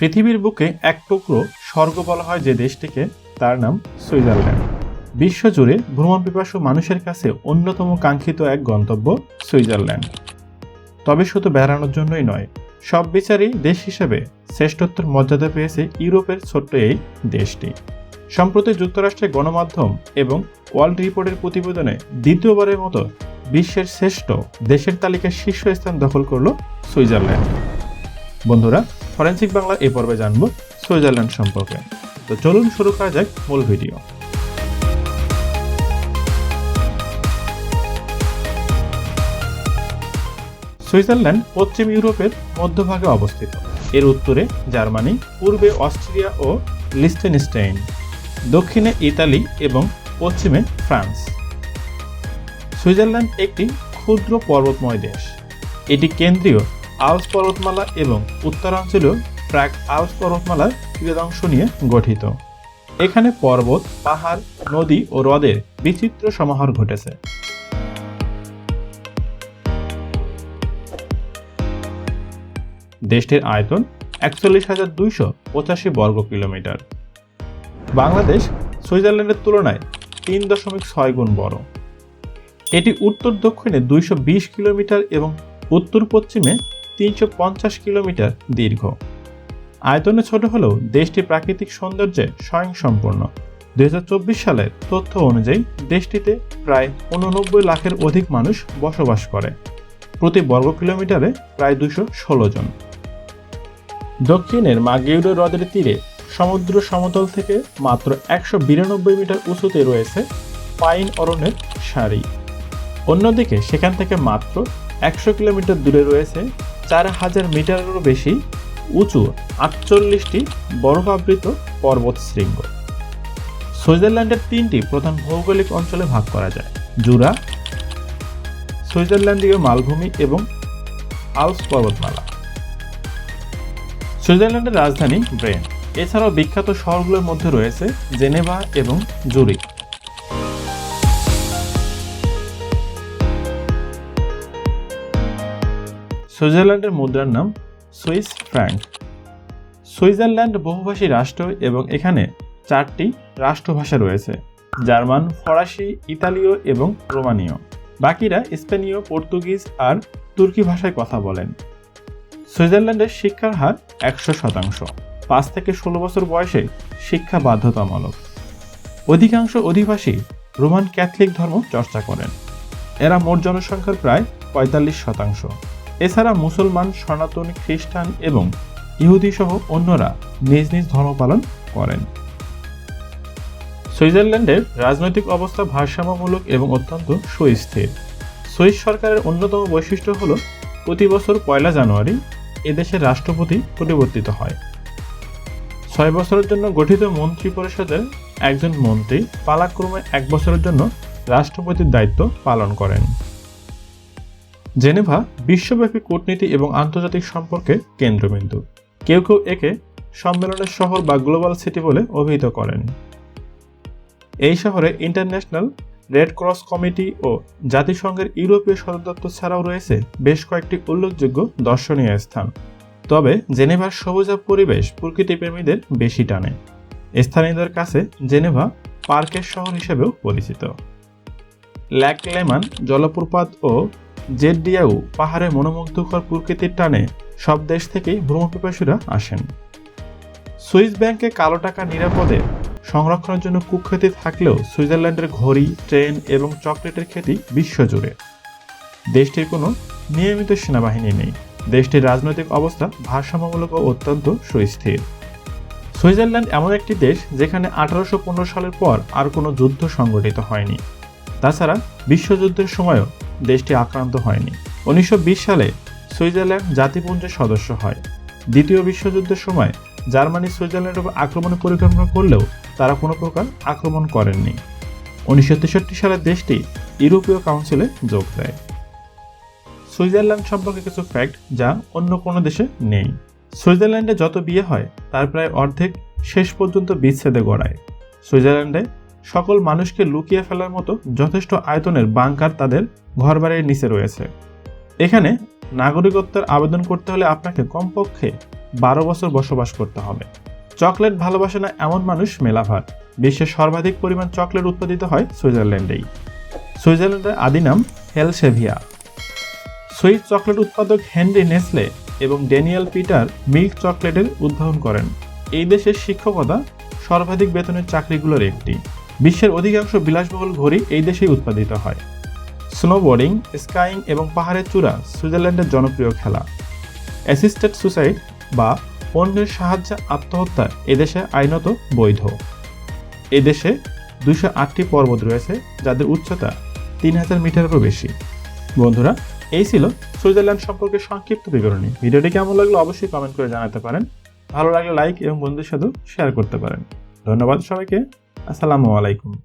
পৃথিবীর বুকে এক টুকরো স্বর্গ বলা হয় যে দেশটিকে, তার নাম সুইজারল্যান্ড। বিশ্বজুড়ে ভ্রমণ পিপাসু মানুষের কাছে অন্যতম কাঙ্ক্ষিত এক গন্তব্য সুইজারল্যান্ড। তবে শুধু বেড়ানোর জন্যই নয়, সব বিচারেই দেশ হিসেবে শ্রেষ্ঠত্বের মর্যাদা পেয়েছে ইউরোপের ছোট্ট এই দেশটি। সম্প্রতি যুক্তরাষ্ট্রের গণমাধ্যম এবং ওয়ার্ল্ড রিপোর্টের প্রতিবেদনে দ্বিতীয়বারের মতো বিশ্বের শ্রেষ্ঠ দেশের তালিকায় শীর্ষস্থান দখল করল সুইজারল্যান্ড। বন্ধুরা ফরেন্সিক বাংলা এই পর্বে জানব সুইজারল্যান্ড সম্পর্কে। তো চলুন শুরু করা যাক মূল ভিডিও। সুইজারল্যান্ড পশ্চিম ইউরোপের মধ্যভাগে অবস্থিত। এর উত্তরে জার্মানি, পূর্বে অস্ট্রিয়া ও লিস্টেনস্টাইন, দক্ষিণে ইতালি এবং পশ্চিমে ফ্রান্স। সুইজারল্যান্ড একটি ক্ষুদ্র পর্বতময় দেশ। এটি কেন্দ্রীয় আলস পর্বতমালা এবং উত্তরাঞ্চলীয় প্রাক আলস পর্বতমালার কিয়দাংশ নিয়ে গঠিত। এখানে পর্বত, পাহাড়, নদী ও হ্রদের বিচিত্র সমাহার ঘটেছে। দেশটির আয়তন একচল্লিশ হাজার দুইশো পঁচাশি বর্গ কিলোমিটার। বাংলাদেশ সুইজারল্যান্ডের তুলনায় তিন দশমিক ছয় গুণ বড়। এটি উত্তর দক্ষিণে দুইশো বিশ কিলোমিটার এবং উত্তর পশ্চিমে তিনশো পঞ্চাশ কিলোমিটার দীর্ঘ। আয়তনে ছোট হলেও দেশটি প্রাকৃতিক সৌন্দর্যে স্বয়ংসম্পূর্ণ। দুই সালের তথ্য অনুযায়ী, দেশটিতে প্রায় উননব্বই লাখের অধিক মানুষ বসবাস করে। প্রতি বর্গ কিলোমিটারে প্রায় দুশো ষোলো জন। দক্ষিণের মাগিউরো হ্রদের তীরে সমুদ্র সমতল থেকে মাত্র একশো বিরানব্বই মিটার উঁচুতে রয়েছে পাইন অরণ্যের সারি। অন্যদিকে সেখান থেকে মাত্র একশো কিলোমিটার দূরে রয়েছে চার হাজার মিটারেরও বেশি উঁচু আটচল্লিশটি বরফাবৃত পর্বত শৃঙ্গ। সুইজারল্যান্ডের তিনটি প্রধান ভৌগোলিক অঞ্চলে ভাগ করা যায়, জুরা, সুইজারল্যান্ডীয় মালভূমি এবং আলস পর্বতমালা। সুইজারল্যান্ডের রাজধানী ব্রেন। এছাড়াও বিখ্যাত শহরগুলোর মধ্যে রয়েছে জেনেভা এবং জুরিক সুইজারল্যান্ডের মুদ্রার নাম সুইস ফ্র্যাঙ্ক। সুইজারল্যান্ড বহুভাষী রাষ্ট্র এবং এখানে চারটি রাষ্ট্রভাষা রয়েছে, জার্মান, ফরাসি, ইতালীয় এবং রোমানীয়। বাকিরা স্পেনীয়, পর্তুগিজ আর তুর্কি ভাষায় কথা বলেন। সুইজারল্যান্ডের শিক্ষার হার একশো শতাংশ, পাঁচ থেকে ষোলো বছর বয়সে শিক্ষা বাধ্যতামূলক। অধিকাংশ অধিবাসী রোমান ক্যাথলিক ধর্ম চর্চা করেন। এরা মোট জনসংখ্যার প্রায় পঁয়তাল্লিশ শতাংশ। এছাড়া মুসলমান, সনাতন, খ্রিস্টান এবং ইহুদি সহ অন্যরা নিজ নিজ ধর্ম পালন করেন। সুইজারল্যান্ডের রাজনৈতিক অবস্থা ভারসাম্যমূলক এবং অত্যন্ত সুস্থির। সুইস সরকারের অন্যতম বৈশিষ্ট্য হল, প্রতি বছর পয়লা জানুয়ারি এদেশের রাষ্ট্রপতি পরিবর্তিত হয়। ছয় বছরের জন্য গঠিত মন্ত্রী পরিষদের একজন মন্ত্রী পালাক্রমে এক বছরের জন্য রাষ্ট্রপতির দায়িত্ব পালন করেন। জেনেভা বিশ্বব্যাপী কূটনীতি এবং আন্তর্জাতিক সম্পর্কে কেন্দ্রবিন্দু। কেউ কেউ একে সম্মেলনের শহর বা গ্লোবাল সিটি বলে অভিহিত করেন। এই শহরে ইন্টারন্যাশনাল রেড ক্রস কমিটি ও জাতিসংঘের ইউরোপীয় সদর দপ্তর ছাড়াও রয়েছে বেশ কয়েকটি উল্লেখযোগ্য দর্শনীয় স্থান। তবে জেনেভার সবুজাব পরিবেশ প্রকৃতিপ্রেমীদের বেশি টানে। স্থানীয়দের কাছে জেনেভা পার্কের শহর হিসেবেও পরিচিত। ল্যাক লেমান জলপ্রপাত ও জেডডিয়াউ পাহাড়ে মনোমুগ্ধকর প্রকৃতির টানে সব দেশ থেকেই ভ্রমণপিপাসীরা আসেন। সুইস ব্যাংকে কালো টাকা নিরাপদে সংরক্ষণের জন্য কুখ্যাতি থাকলেও সুইজারল্যান্ডের ঘড়ি, ট্রেন এবং চকলেটের খ্যাতি বিশ্বজুড়ে। দেশটির কোনো নিয়মিত সেনাবাহিনী নেই। দেশটির রাজনৈতিক অবস্থা ভারসাম্যমূলক ও অত্যন্ত সুস্থির। সুইজারল্যান্ড এমন একটি দেশ যেখানে আঠারোশো পনেরো সালের পর আর কোনো যুদ্ধ সংগঠিত হয়নি। তাছাড়া বিশ্বযুদ্ধের সময়ও দেশটি আক্রান্ত হয়নি। উনিশশো বিশ সালে সুইজারল্যান্ড জাতিপুঞ্জের সদস্য হয়। দ্বিতীয় বিশ্বযুদ্ধের সময় জার্মানি সুইজারল্যান্ডের উপর আক্রমণের পরিকল্পনা করলেও তারা কোনো প্রকার আক্রমণ করেননি। উনিশশো তেষট্টি সালে দেশটি ইউরোপীয় কাউন্সিলে যোগ দেয়। সুইজারল্যান্ড সম্পর্কে কিছু ফ্যাক্ট যা অন্য কোনো দেশে নেই। সুইজারল্যান্ডে যত বিয়ে হয়, তার প্রায় অর্ধেক শেষ পর্যন্ত বিচ্ছেদে গড়ায়। সুইজারল্যান্ডে সকল মানুষকে লুকিয়ে ফেলার মতো যথেষ্ট আয়তনের বাংকার তাদের ঘরবাড়ির নিচে রয়েছে। এখানে নাগরিকত্বের আবেদন করতে হলে আপনাকে কমপক্ষে বারো বছর বসবাস করতে হবে। চকলেট ভালোবাসে না এমন মানুষ মেলাভার। বিশ্বের সর্বাধিক পরিমাণ চকলেট উৎপাদিত হয় সুইজারল্যান্ডেই। সুইজারল্যান্ডের আদি নাম হেলসেভিয়া। সুইস চকলেট উৎপাদক হেনরি নেসলে এবং ড্যানিয়েল পিটার মিল্ক চকলেটের উদ্ভাবন করেন। এই দেশের শিক্ষকতা সর্বাধিক বেতনের চাকরিগুলোর একটি। বিশ্বের অধিকাংশ বিলাসবহুল ঘড়ি এই দেশেই উৎপাদিত হয়। স্নোবোর্ডিং স্কাইং এবং পাহাড়ের চূড়া সুইজারল্যান্ডের জনপ্রিয় খেলা। অ্যাসিস্টেড সুসাইড বা অন্যের সাহায্যে আত্মহত্যা এদেশে আইনত বৈধ। এদেশে দুশো আটটি পর্বত রয়েছে যাদের উচ্চতা তিন হাজার মিটারেরও বেশি। বন্ধুরা, এই ছিল সুইজারল্যান্ড সম্পর্কে সংক্ষিপ্ত বিবরণী। ভিডিওটি কেমন লাগল অবশ্যই কমেন্ট করে জানাতে পারেন। ভালো লাগলে লাইক এবং বন্ধুদের সাথেও শেয়ার করতে পারেন। ধন্যবাদ সবাইকে। আসসালামু আলাইকুম।